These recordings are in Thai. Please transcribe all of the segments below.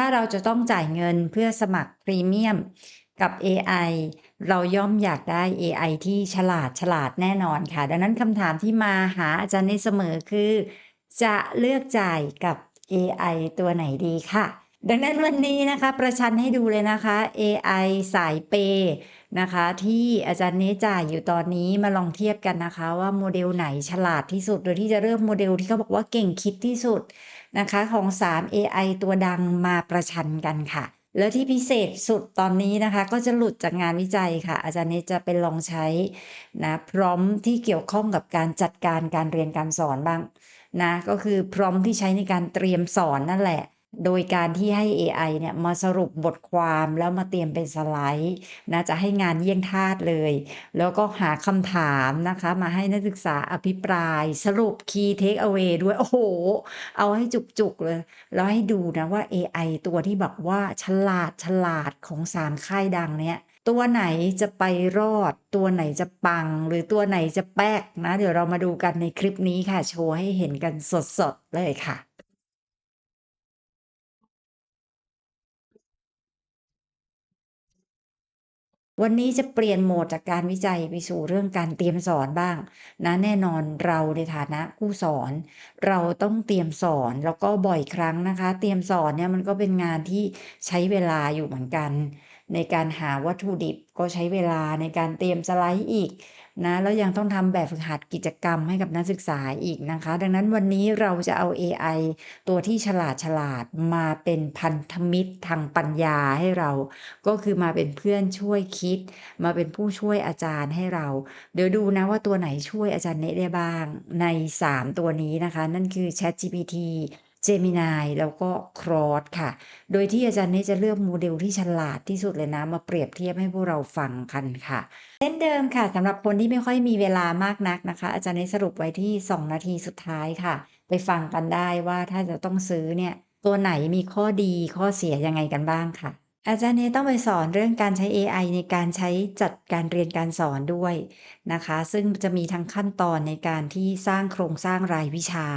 ถ้าเราจะต้องจ่ายเงินเพื่อสมัครพรีเมียมกับเอไอเราย่อมอยากได้เอไอที่ฉลาดฉลาดแน่นอนค่ะ ดังนั้นคำถามที่มาหาอาจารย์นเสมอคือ จะเลือกจ่ายกับเอไอตัวไหนดีค่ะ ดังนั้นวันนี้นะคะ ประชันให้ดูเลยนะคะเอไอสายเปย์นะคะ ที่อาจารย์เนจ่ายอยู่ตอนนี้มาลองเทียบกันนะคะ ว่าโมเดลไหนฉลาดที่สุด โดยที่จะเริ่มโมเดลที่เขาบอกว่าเก่งคิดที่สุด นะคะของ3เอไอตัวดังมาประชันกันค่ะ แล้วที่พิเศษสุดตอนนี้นะคะ ก็จะหลุดจากงานวิจัยค่ะ อาจารย์เนตจะไปลองใช้นะพร้อมที่เกี่ยวข้องกับการจัดการการเรียนการสอนบ้างนะก็คือพร้อมที่ใช้ในการเตรียมสอนนั่นแหละ โดยการที่ให้เอไอเนี่ยมาสรุปบทความแล้วมาเตรียมเป็นสไลด์นะจะให้งานเยี่ยงทาสเลย แล้วก็หาคำถามนะคะ มาให้นักศึกษาอภิปราย สรุป key take away ด้วย โอ้โฮเอาให้จุกๆเลย แล้วให้ดูนะว่าเอไอตัวที่แบบว่าฉลาดๆของ3ค่ายดังเนี่ยตัวไหนจะไปรอด ตัวไหนจะปัง หรือตัวไหนจะแป๊กนะ เดี๋ยวเรามาดูกันในคลิปนี้ค่ะ โชว์ให้เห็นกันสดๆเลยค่ะ วันนี้จะเปลี่ยนโหมดจากการวิจัยไปสู่เรื่องการเตรียมสอนบ้างนะแน่นอนเราในฐานะผู้สอน เราต้องเตรียมสอนแล้วก็บ่อยครั้งนะคะ เตรียมสอนเนี่ยมันก็เป็นงานที่ใช้เวลาอยู่เหมือนกัน ในการหาวัตถุดิบก็ใช้เวลาในการเตรียมสไลด์อีกนะแล้วยังต้องทำแบบฝึกหัดกิจกรรมให้กับนักศึกษาอีกนะคะ ดังนั้นวันนี้เราจะเอาเอไอตัวที่ฉลาดๆมาเป็นพันธมิตรทางปัญญาให้เรา ก็คือมาเป็นเพื่อนช่วยคิด มาเป็นผู้ช่วยอาจารย์ให้เรา เดี๋ยวดูนะว่าตัวไหนช่วยอาจารย์เนได้บ้างใน 3 ตัวนี้นะคะ นั่นคือ ChatGPT Gemini แล้วก็ Claude ค่ะ โดยที่อาจารย์เนะจะเลือกโมเดลที่ฉลาดที่สุดเลยนะ มาเปรียบเทียบให้พวกเราฟังกันค่ะเช่นเดิมค่ะสำหรับคนที่ไม่ค่อยมีเวลามากนักนะคะ อาจารย์เนะสรุปไว้ที่ 2 นาทีสุดท้ายค่ะ ไปฟังกันได้ว่าถ้าจะต้องซื้อเนี่ยตัวไหนมีข้อดีข้อเสียยังไงกันบ้างค่ะอาจารย์เนต้องไปสอนเรื่องการใช้เอไอในการใช้จัดการเรียนการสอนด้วยนะคะ ซึ่งจะมีทั้งขั้นตอนในการที่สร้างโครงสร้างรายวิชา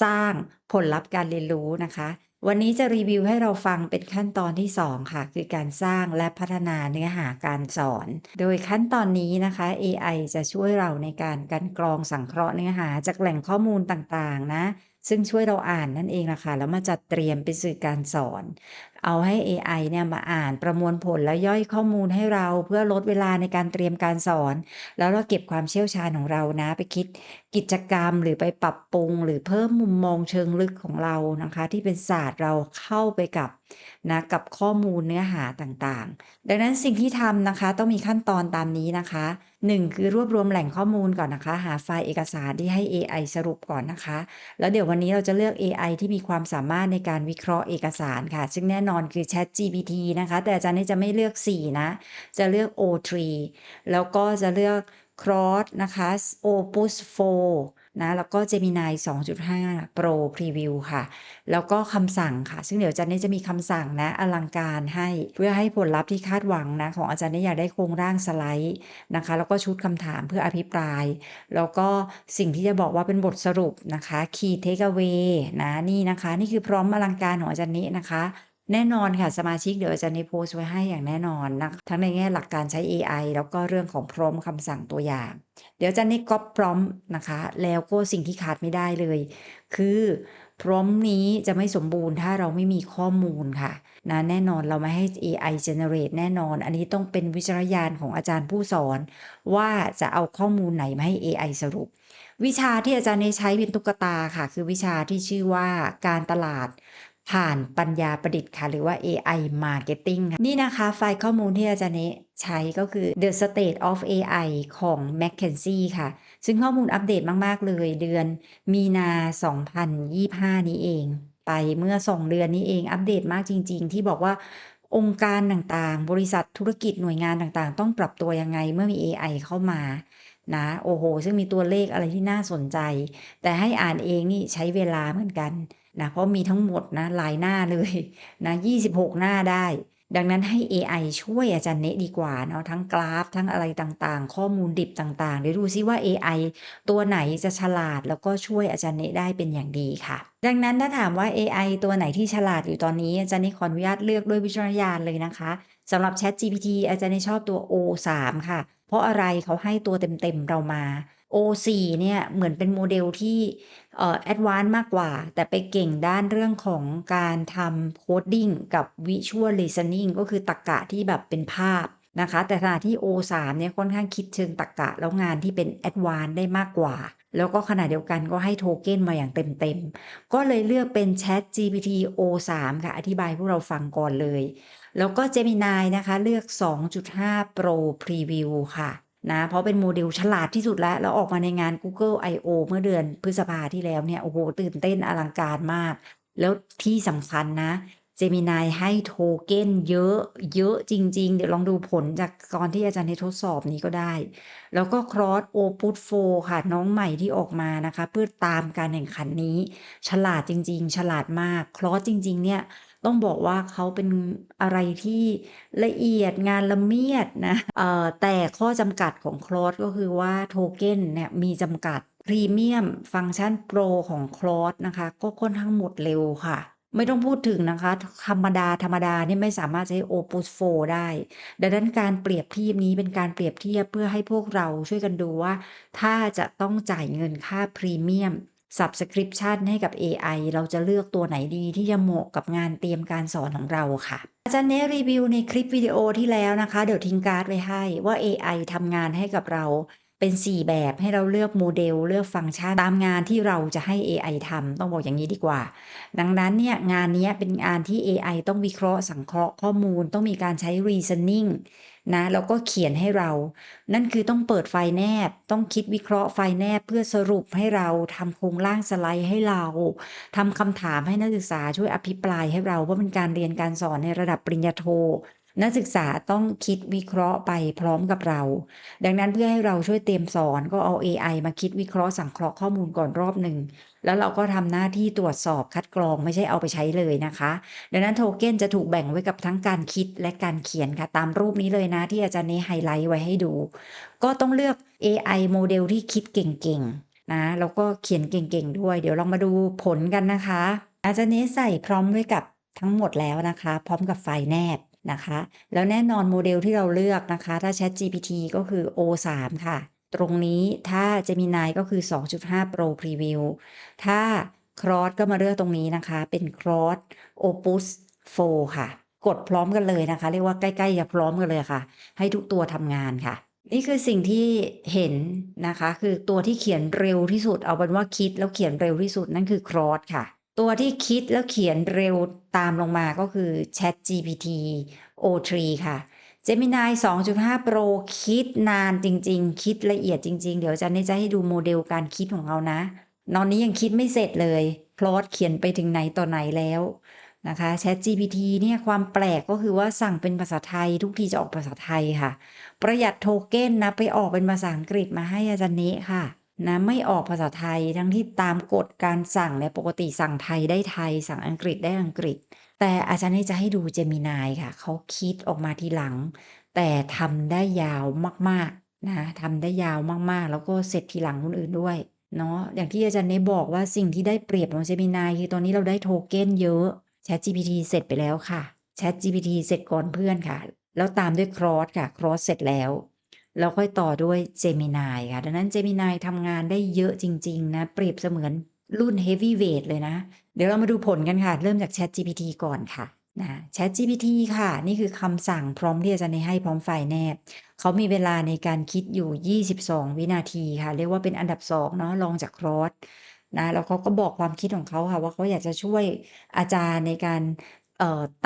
สร้างผลลัพธ์การเรียนรู้นะคะ วันนี้จะรีวิวให้เราฟังเป็นขั้นตอนที่ 2 ค่ะ คือการสร้างและพัฒนาเนื้อหาการสอน โดยขั้นตอนนี้นะคะเอไอจะช่วยเราในการกันกรองสังเคราะห์เนื้อหาจากแหล่งข้อมูลต่างๆ นะซึ่งช่วยเราอ่านนั่นเองนะคะแล้วมาจัดเตรียมเป็นสื่อการสอน เอาให้เอไอเนี่ยมาอ่านประมวลผลและย่อยข้อมูลให้เราเพื่อลดเวลาในการเตรียมการสอน แล้วเราเก็บความเชี่ยวชาญของเรานะ ไปคิดกิจกรรมหรือไปปรับปรุง หรือเพิ่มมุมมองเชิงลึกของเรานะคะ ที่เป็นศาสตร์เราเข้าไปกับนะกับข้อมูลเนื้อหาต่างๆ ดังนั้นสิ่งที่ทำนะคะต้องมีขั้นตอนตามนี้นะคะ 1 คือรวบรวมแหล่งข้อมูลก่อนนะคะ หาไฟล์เอกสารที่ให้เอไอสรุปก่อนนะคะ แล้วเดี๋ยววันนี้เราจะเลือกเอไอที่มีความสามารถในการวิเคราะห์เอกสารค่ะ ซึ่งแน่นอนอนคือ ChatGPT นะคะ แต่อาจารย์นี่จะไม่เลือก 4 นะ จะเลือก O3 แล้วก็จะเลือก Claude นะคะ Opus 4 นะ แล้วก็ Gemini 2.5 Pro Preview ค่ะ แล้วก็คำสั่งค่ะ ซึ่งเดี๋ยวอาจารย์เนะจะมีคำสั่งนะ อลังการให้เพื่อให้ผลลัพธ์ที่คาดหวังนะ ของอาจารย์เนะอยากได้โครงร่างสไลด์นะคะ แล้วก็ชุดคำถามเพื่ออภิปราย แล้วก็สิ่งที่จะบอกว่าเป็นบทสรุปนะคะ Key take away นะ นี่นะคะ นี่คือพร้อมอลังการของอาจารย์เนะนะคะ แน่นอนค่ะสมาชิกเดี๋ยวอาจารย์นะโพสต์ไว้ให้อย่างแน่นอนนะทั้งในแง่หลักการใช้เอไอแล้วก็เรื่องของ prompt คำสั่งตัวอย่าง เดี๋ยวอาจารย์นะก๊อป prompt นะคะ แล้วก็สิ่งที่ขาดไม่ได้เลย คือ prompt นี้จะไม่สมบูรณ์ถ้าเราไม่มีข้อมูลค่ะนะแน่นอนเราไม่ให้เอไอ generate แน่นอน อันนี้ต้องเป็นวิจารณญาณของอาจารย์ผู้สอน ว่าจะเอาข้อมูลไหนมาให้เอไอสรุป วิชาที่อาจารย์นะใช้เป็นตุ๊กตาค่ะ คือวิชาที่ชื่อว่าการตลาด ผ่านปัญญาประดิษฐ์ค่ะ หรือว่า AI Marketing ค่ะนี่นะคะไฟล์ข้อมูลที่อาจารย์เนะใช้ก็คือ The State of AI ของ McKinsey ค่ะ ซึ่งข้อมูลอัปเดตมาก ๆ เลยเดือนมีนา 2025 นี้เอง ไปเมื่อ 2 เดือนนี้เองอัปเดตมากจริง ๆ ที่บอกว่าองค์การต่างๆ บริษัทธุรกิจหน่วยงานต่างๆ ต้องปรับตัวยังไงเมื่อมีเอไอเข้ามานะโอ้โฮซึ่งมีตัวเลขอะไรที่น่าสนใจ แต่ให้อ่านเองนี่ใช้เวลาเหมือนกัน นะเพราะมีทั้งหมดนะหลายหน้าเลยนะ26 หน้าได้ ดังนั้นให้เอไอช่วยอาจารย์เนะดีกว่าเนาะทั้งกราฟ ทั้งอะไรต่างๆ ข้อมูลดิบต่างๆเดี๋ยวดูซิว่าเอไอตัวไหนจะฉลาดแล้วก็ช่วยอาจารย์เนะได้เป็นอย่างดีค่ะ ดังนั้นถ้าถามว่าเอไอตัวไหนที่ฉลาดอยู่ตอนนี้ อาจารย์เนะขออนุญาตเลือกด้วยวิจารณญาณเลยนะคะสำหรับ ChatGPT อาจารย์เนะชอบตัว O3 ค่ะ เพราะอะไร?เขาให้ตัวเต็มๆเรามา O4 เนี่ยเหมือนเป็นโมเดลที่เอ่อแอดวานซ์มากกว่า แต่ไปเก่งด้านเรื่องของการทำ coding กับ visual reasoning ก็คือตรรกะที่แบบเป็นภาพนะคะ แต่ขณะที่ O3 เนี่ยค่อนข้างคิดเชิงตรรกะแล้วงานที่เป็นแอดวานซ์ได้มากกว่า แล้วก็ขณะเดียวกันก็ให้โทเค็นมาอย่างเต็มๆ ก็เลยเลือกเป็น ChatGPT O3 ค่ะ อธิบายพวกเราฟังก่อนเลย แล้วก็ Gemini นะคะเลือก 2.5 Pro Preview ค่ะ นะเพราะเป็นโมเดลฉลาดที่สุดแล้ว แล้วออกมาในงาน Google I/O เมื่อเดือนพฤษภาที่แล้วเนี่ย โอ้โฮตื่นเต้นอลังการมาก แล้วที่สำคัญนะ Gemini ให้โทเค็นเยอะเยอะจริง ๆ เดี๋ยวลองดูผลจากตอนที่อาจารย์เนะทดสอบนี้ก็ได้ แล้วก็ Claude Opus 4ค่ะ น้องใหม่ที่ออกมานะคะ เพื่อตามการแข่งขันนี้ ฉลาดจริง ๆ ฉลาดมาก Claude จริง ๆ เนี่ย ต้องบอกว่าเขาเป็นอะไรที่ละเอียดงานละเมียดนะแต่ข้อจำกัดของ Claude ก็คือว่าโทเค็นเนี่ยมีจำกัดพรีเมียมฟังก์ชันโปรของ Claude นะคะ ก็ค่อนข้างหมดเร็วค่ะ ไม่ต้องพูดถึงนะคะ ธรรมดาๆเนี่ยไม่สามารถใช้ Opus 4 ได้ ดังนั้นการเปรียบเทียบนี้เป็นการเปรียบเทียบเพื่อให้พวกเราช่วยกันดูว่า ถ้าจะต้องจ่ายเงินค่าพรีเมียม Subscription ให้กับเอไอเราจะเลือกตัวไหนดีที่จะเหมาะกับงานเตรียมการสอนของเราค่ะ อาจารย์เนรีวิวในคลิปวิดีโอที่แล้วนะคะ เดี๋ยวทิ้งการ์ดไว้ให้ว่าเอไอทำงานให้กับเรา เป็น 4 แบบให้เราเลือกโมเดลเลือกฟังก์ชันตามงานที่เราจะให้เอไอทำต้องบอกอย่างงี้ดีกว่า ดังนั้นเนี่ยงานนี้เป็นงานที่เอไอต้องวิเคราะห์สังเคราะห์ข้อมูลต้องมีการใช้ reasoning นะแล้วก็เขียนให้เรา นั่นคือต้องเปิดไฟล์แนบ ต้องคิดวิเคราะห์ไฟล์แนบเพื่อสรุปให้เราทำโครงร่างสไลด์ให้เราทำคำถามให้นักศึกษาช่วยอภิปรายให้เราเพราเป็นการเรียนการสอนในระดับปริญญาโท นักศึกษาต้องคิดวิเคราะห์ไปพร้อมกับเรา ดังนั้นเพื่อให้เราช่วยเตรียมสอนก็เอาเอไอมาคิดวิเคราะห์สังเคราะห์ข้อมูลก่อนรอบหนึ่ง แล้วเราก็ทำหน้าที่ตรวจสอบคัดกรองไม่ใช่เอาไปใช้เลยนะคะ ดังนั้นโทเค็นจะถูกแบ่งไว้กับทั้งการคิดและการเขียนค่ะ ตามรูปนี้เลยนะที่อาจารย์เนะไฮไลต์ไว้ให้ดู ก็ต้องเลือกเอไอโมเดลที่คิดเก่งๆนะแล้วก็เขียนเก่งๆด้วย เดี๋ยวลองมาดูผลกันนะคะ อาจารย์เนะใส่พร้อมไว้กับทั้งหมดแล้วนะคะ พร้อมกับไฟล์แนบ นะคะ แล้วแน่นอนโมเดลที่เราเลือกนะคะ ถ้า ChatGPT ก็คือ O3 ค่ะ ตรงนี้ถ้า Gemini ก็คือ 2.5 Pro Preview ถ้า Claude ก็มาเลือกตรงนี้นะคะ เป็น Claude Opus 4 ค่ะ กดพร้อมกันเลยนะคะ เรียกว่าใกล้ๆจะพร้อมกันเลยค่ะ ให้ทุกตัวทำงานค่ะนี่คือสิ่งที่เห็นนะคะ คือตัวที่เขียนเร็วที่สุดเอาเป็นว่าคิดแล้วเขียนเร็วที่สุดนั่นคือ Claude ค่ะ ตัวที่คิดแล้วเขียนเร็วตามลงมาก็คือ ChatGPT O3 ค่ะ Gemini 2.5 Pro คิดนานจริง ๆ คิดละเอียดจริง ๆ เดี๋ยวอาจารย์นะจะให้ดูโมเดลการคิดของเขานะตอนนี้ยังคิดไม่เสร็จเลย Claude เขียนไปถึงไหนต่อไหนแล้วนะคะ ChatGPT เนี่ยความแปลกก็คือว่าสั่งเป็นภาษาไทยทุกทีจะออกภาษาไทยค่ะ ประหยัดโทเค็นนะไปออกเป็นภาษาอังกฤษมาให้อาจารย์เนะค่ะ นะไม่ออกภาษาไทยทั้งที่ตามกฎการสั่งเนี่ยปกติสั่งไทยได้ไทย สั่งอังกฤษได้อังกฤษ แต่อาจารย์เนะจะให้ดู Gemini ค่ะ เขาคิดออกมาทีหลัง แต่ทำได้ยาวมากๆนะทำได้ยาวมากๆ แล้วก็เสร็จทีหลังคนอื่นด้วยเนาะอย่างที่อาจารย์เนะบอกว่าสิ่งที่ได้เปรียบของ Gemini คือตอนนี้เราได้โทเค็นเยอะ ChatGPT เสร็จไปแล้วค่ะ ChatGPT เสร็จก่อนเพื่อนค่ะ แล้วตามด้วย Claude ค่ะ Claude เสร็จแล้ว แล้วค่อยต่อด้วย Gemini ค่ะ ดังนั้น Gemini ทำงานได้เยอะจริง ๆ นะ เปรียบเสมือนรุ่น Heavyweight เลยนะ เดี๋ยวเรามาดูผลกันค่ะ เริ่มจาก ChatGPT ก่อนค่ะนะ ChatGPT ค่ะ นี่คือคำสั่งพร้อมที่อาจารย์เนให้พร้อมไฟล์แนบเขามีเวลาในการคิดอยู่ 22 วินาทีค่ะ เรียกว่าเป็นอันดับ2เนาะรองจาก Claude นะแล้วเขาก็บอกความคิดของเขาค่ะ ว่าเขาอยากจะช่วยอาจารย์ในการ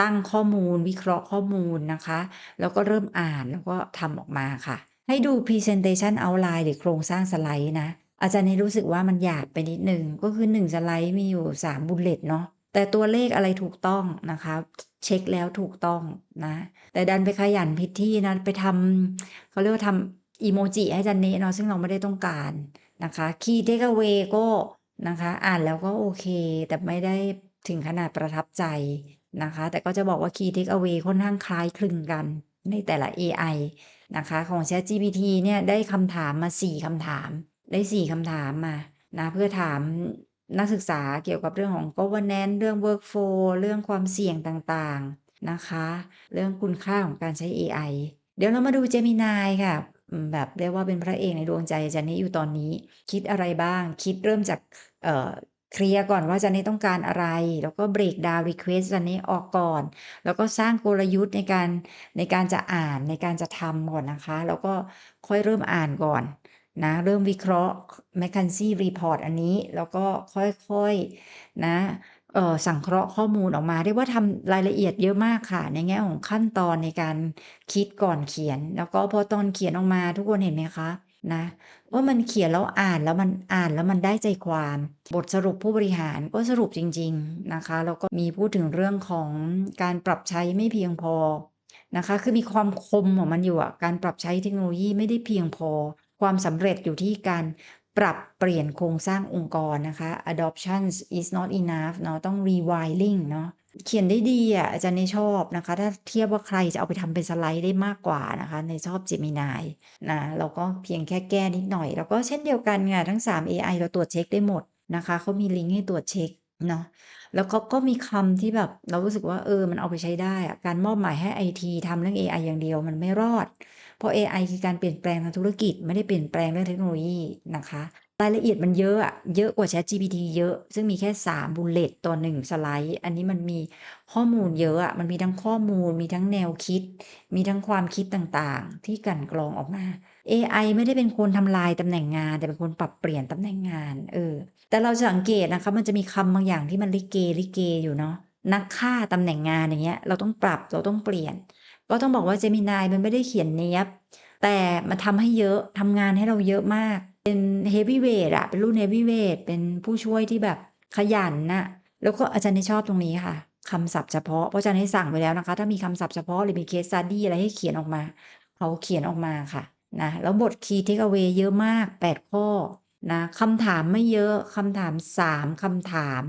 ตั้งข้อมูล วิเคราะห์ข้อมูลนะคะ แล้วก็เริ่มอ่านแล้วก็ทำออกมาค่ะ ให้ดู Presentation Outline หรือโครงสร้างสไลด์นะ อาจารย์เนะรู้สึกว่ามันหยาบไปนิดหนึ่งก็คือ 1 สไลด์มีอยู่3 bullet เนาะแต่ตัวเลขอะไรถูกต้องนะคะ เช็กแล้วถูกต้องนะ แต่ดันไปขยันผิดที่นะ ไปทำเขาเรียกว่าทำอิโมจิให้อาจารย์เนะเนาะซึ่งเราไม่ได้ต้องการนะคะ Key Takeaway ก็นะคะ อ่านแล้วก็โอเค แต่ไม่ได้ถึงขนาดประทับใจนะคะ แต่ก็จะบอกว่า Key Takeaway ค่อนข้างคล้ายคลึงกันในแต่ละเอไอ นะคะของ ChatGPT เนี่ยได้คำถามมา 4คำถาม ได้ 4คำถามมานะเพื่อถามนักศึกษาเกี่ยวกับเรื่องของ Governance เรื่อง Workflow เรื่องความเสี่ยงต่างๆนะคะ เรื่องคุณค่าของการใช้เอไอเดี๋ยวเรามาดู Gemini ค่ะแบบเรียกว่าเป็นพระเอกในดวงใจจันนี้อยู่ตอนนี้ คิดอะไรบ้างคิดเริ่มจาก เคลียร์ก่อนว่าจันนี้ต้องการอะไร แล้วก็ break down request จันนี้ออกก่อน แล้วก็สร้างกลยุทธ์ในการในการจะอ่านในการจะทำก่อนนะคะ แล้วก็ค่อยเริ่มอ่านก่อนนะเริ่มวิเคราะห์ McKinsey report อันนี้ แล้วก็ค่อยๆนะเออสังเคราะห์ข้อมูลออกมาเรียกว่าทำรายละเอียดเยอะมากค่ะ ในแง่ของขั้นตอนในการคิดก่อนเขียน แล้วก็พอตอนเขียนออกมาทุกคนเห็นไหมคะ นะว่ามันเขียนแล้วอ่านแล้วมันอ่านแล้วมันได้ใจความ บทสรุปผู้บริหารก็สรุปจริง ๆนะคะแล้วก็มีพูดถึงเรื่องของการปรับใช้ไม่เพียงพอนะคะ คือมีความคมของมันอยู่อะการปรับใช้เทคโนโลยีไม่ได้เพียงพอ ความสำเร็จอยู่ที่การปรับเปลี่ยนโครงสร้างองค์กรนะคะ Adoption is not enough เนาะต้อง rewiring เนาะ เขียนได้ดีอะอาจารย์นี่ชอบนะคะ ถ้าเทียบว่าใครจะเอาไปทำเป็นสไลด์ได้มากกว่านะคะ ในชอบ Gemini นะเราก็เพียงแค่แก้นิดหน่อย แล้วก็เช่นเดียวกันค่ะทั้ง3เอไอเราตรวจเช็กได้หมดนะคะเขามีลิงก์ให้ตรวจเช็กเนาะแล้วเขาก็มีคำที่แบบเรารู้สึกว่าเออมันเอาไปใช้ได้อะการมอบหมายให้ไอทีทำเรื่องเอไออย่างเดียวมันไม่รอด เพราะเอไอคือการเปลี่ยนแปลงทางธุรกิจไม่ได้เปลี่ยนแปลงเรื่องเทคโนโลยีนะคะ รายละเอียดมันเยอะอะเยอะกว่า ChatGPT เยอะ ซึ่งมีแค่3 bullet ต่อ1สไลด์ อันนี้มันมีข้อมูลเยอะอะมันมีทั้งข้อมูล มีทั้งแนวคิด มีทั้งความคิดต่างๆ ที่กันกรองออกมาเอไม่ได้เป็นคนทำลายตำแหน่งงาน แต่เป็นคนปรับเปลี่ยนตำแหน่งงาน เออ แต่เราสังเกตนะคะมันจะมีคำบางอย่างที่มันลิเกๆอยู่เนาะนักฆ่าตำแหน่งงานอย่างเงี้ย เราต้องปรับเราต้องเปลี่ยน ก็ต้องบอกว่า Gemini มันไม่ได้เขียนเนี๊ยบแต่มันทำให้เยอะทำงานให้เราเยอะมาก เป็นเฮฟวีเวทอะเป็นรุ่นเฮฟวีเวทเป็นผู้ช่วยที่แบบขยันน่ะ แล้วก็อาจารย์นี่ชอบตรงนี้ค่ะคำศัพท์เฉพาะเพราะอาจารย์ให้สั่งไปแล้วนะคะ ถ้ามีคำศัพท์เฉพาะหรือมีเคสซัดดี้อะไรให้เขียนออกมาเขาเขียนออกมาค่ะนะแล้วบท Key Takeaway เยอะมาก 8 ข้อนะคำถามไม่เยอะคำถาม 3คำถาม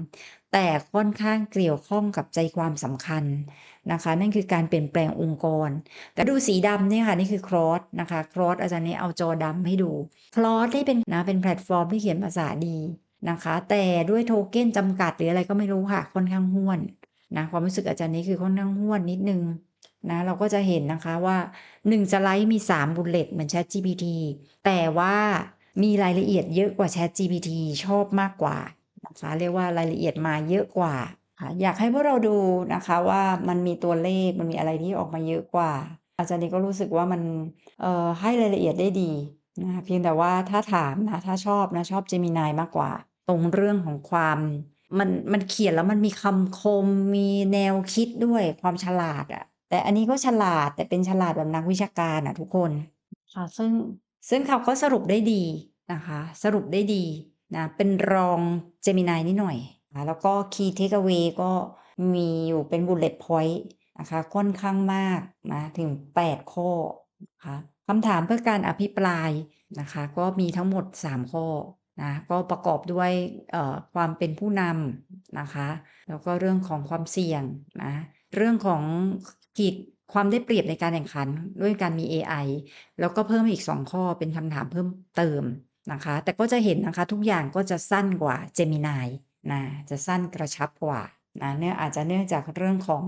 แต่ค่อนข้างเกี่ยวข้องกับใจความสำคัญนะคะ นั่นคือการเปลี่ยนแปลงองค์กร แต่ดูสีดำเนี่ยค่ะนี่คือ Claude นะคะ Claude อาจารย์นี่เอาจอดำให้ดู Claude นี่เป็นนะเป็นแพลตฟอร์มที่เขียนภาษาดีนะคะ แต่ด้วยโทเก้นจำกัดหรืออะไรก็ไม่รู้ค่ะค่อนข้างห้วนนะความรู้สึกอาจารย์นี่คือค่อนข้างห้วนนิดนึงนะเราก็จะเห็นนะคะว่า1สไลด์มี3 bullet เหมือน ChatGPT แต่ว่ามีรายละเอียดเยอะกว่า ChatGPT ชอบมากกว่า นะคะเรียกว่ารายละเอียดมาเยอะกว่าค่ะอยากให้พวกเราดูนะคะว่ามันมีตัวเลขมันมีอะไรที่ออกมาเยอะกว่า อาจารย์นี่ก็รู้สึกว่ามันเอ่อให้รายละเอียดได้ดีนะคะเพียงแต่ว่าถ้าถามนะถ้าชอบนะชอบ Gemini มากกว่า ตรงเรื่องของความมันมันเขียนแล้วมันมีคำคมมีแนวคิดด้วยความฉลาดอะแต่อันนี้ก็ฉลาดแต่เป็นฉลาดแบบนักวิชาการอะทุกคนค่ะซึ่งซึ่งเขาก็สรุปได้ดีนะคะ สรุปได้ดี นะเป็นรอง Gemini นิดหน่อยนะแล้วก็ Key Takeaway ก็มีอยู่เป็น bullet point นะคะค่อนข้างมากนะถึง 8 ข้อนะคะคำถามเพื่อการอภิปรายนะคะก็มีทั้งหมด 3 ข้อนะก็ประกอบด้วยความเป็นผู้นำนะคะแล้วก็เรื่องของความเสี่ยงนะเรื่องของขีดความได้เปรียบในการแข่งขันด้วยการมีเอไอแล้วก็เพิ่มอีก 2 ข้อเป็นคำถามเพิ่มเติม นะคะ แต่ก็จะเห็นนะคะทุกอย่างก็จะสั้นกว่า Gemini นะจะสั้นกระชับกว่านะเนื่องอาจจะเนื่องจากเรื่องของ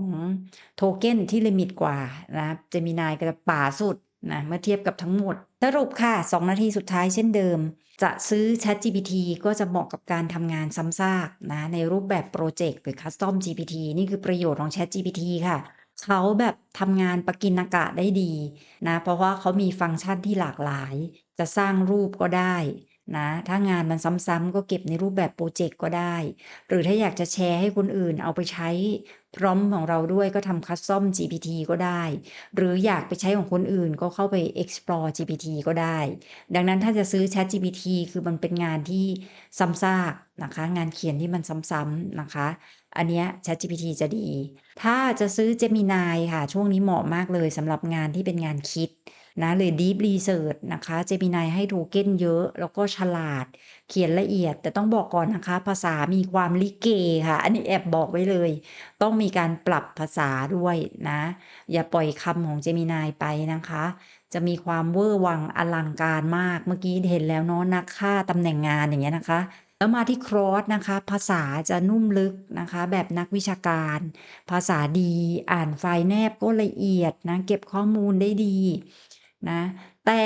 โทเก้นที่ลิมิตกว่านะ Gemini ก็จะป๋าสุดนะเมื่อเทียบกับทั้งหมด สรุปค่ะ 2 นาทีสุดท้ายเช่นเดิม จะซื้อ ChatGPT ก็จะเหมาะกับการทำงานซ้ำซากนะในรูปแบบพรเจกต์หรือ Custom GPT นี่คือประโยชน์ของ ChatGPT ค่ะ เขาแบบทำงานประกินอากาศได้ดีนะเพราะว่าเขามีฟังก์ชันที่หลากหลาย จะสร้างรูปก็ได้นะถ้างานมันซ้ำๆก็เก็บในรูปแบบพรเจกต์ก็ได้ หรือถ้าอยากจะแชร์ให้คนอื่นเอาไปใช้ prompt ของเราด้วยก็ทำ Custom GPT ก็ได้ หรืออยากไปใช้ของคนอื่นก็เข้าไป Explore GPT ก็ได้ ดังนั้นถ้าจะซื้อ ChatGPT คือมันเป็นงานที่ซ้ำซากนะคะ งานเขียนที่มันซ้ำๆนะคะ อันเนี้ย ChatGPT จะดี ถ้าจะซื้อ Gemini ค่ะ ช่วงนี้เหมาะมากเลยสำหรับงานที่เป็นงานคิด นะหรือ Deep Research นะคะ Gemini ให้ token เยอะ แล้วก็ฉลาด เขียนละเอียด แต่ต้องบอกก่อนนะคะ ภาษามีความลิเกค่ะ อันนี้แอบบอกไว้เลย ต้องมีการปรับภาษาด้วยนะ อย่าปล่อยคำของ Gemini ไปนะคะ จะมีความเวอร์วังอลังการมาก เมื่อกี้เห็นแล้วเนาะนักฆ่าตำแหน่งงานอย่างเงี้ยนะคะแล้วมาที่ Claude นะคะ ภาษาจะนุ่มลึกนะคะ แบบนักวิชาการ ภาษาดี อ่านไฟล์แนบก็ละเอียดนะ เก็บข้อมูลได้ดี นะแต่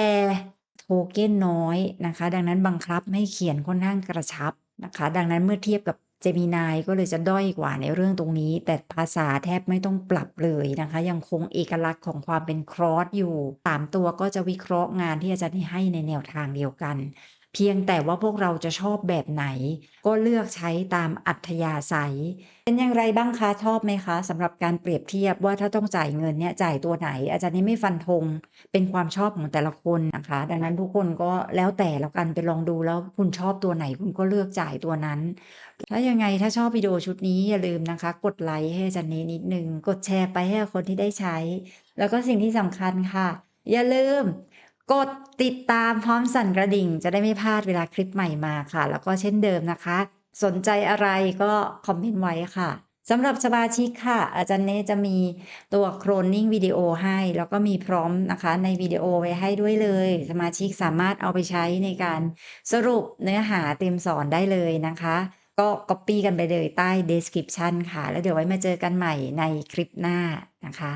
โทเก้นน้อยนะคะ ดังนั้นบังคับให้เขียนค่อนข้างกระชับนะคะ ดังนั้นเมื่อเทียบกับเจมินายก็เลยจะด้อยกว่าในเรื่องตรงนี้ แต่ภาษาแทบไม่ต้องปรับเลยนะคะ ยังคงเอกลักษณ์ของความเป็นครอสอยู่ 3 ตัวก็จะวิเคราะห์งานที่อาจารย์ให้ในแนวทางเดียวกัน เพียงแต่ว่าพวกเราจะชอบแบบไหน ก็เลือกใช้ตามอัธยาศัย เป็นอย่างไรบ้างคะชอบไหมคะสำหรับการเปรียบเทียบว่าถ้าต้องจ่ายเงินเนี่ยจ่ายตัวไหน อาจารย์นี้ไม่ฟันธงเป็นความชอบของแต่ละคนนะคะ ดังนั้นทุกคนก็แล้วแต่แล้วกันไปลองดูแล้วคุณชอบตัวไหนคุณก็เลือกจ่ายตัวนั้น ถ้ายังไงถ้าชอบวิดีโอชุดนี้อย่าลืมนะคะ กดไลค์ให้อาจารย์นี้นิดนึงกดแชร์ไปให้คนที่ได้ใช้ แล้วก็สิ่งที่สำคัญค่ะ อย่าลืม กดติดตามพร้อมสั่นกระดิ่ง จะได้ไม่พลาดเวลาคลิปใหม่มาค่ะ แล้วก็เช่นเดิมนะคะ สนใจอะไรก็คอมเมนต์ไว้ค่ะสำหรับสมาชิกค่ะ อาจารย์เนจะมีตัว cloning วิดีโอให้ แล้วก็มีพร้อมนะคะ ในวิดีโอไว้ให้ด้วยเลย สมาชิกสามารถเอาไปใช้ในการสรุปเนื้อหาเตรียมสอนได้เลยนะคะ ก็ copy กันไปเลยใต้ description ค่ะ แล้วเดี๋ยวไว้มาเจอกันใหม่ในคลิปหน้านะคะ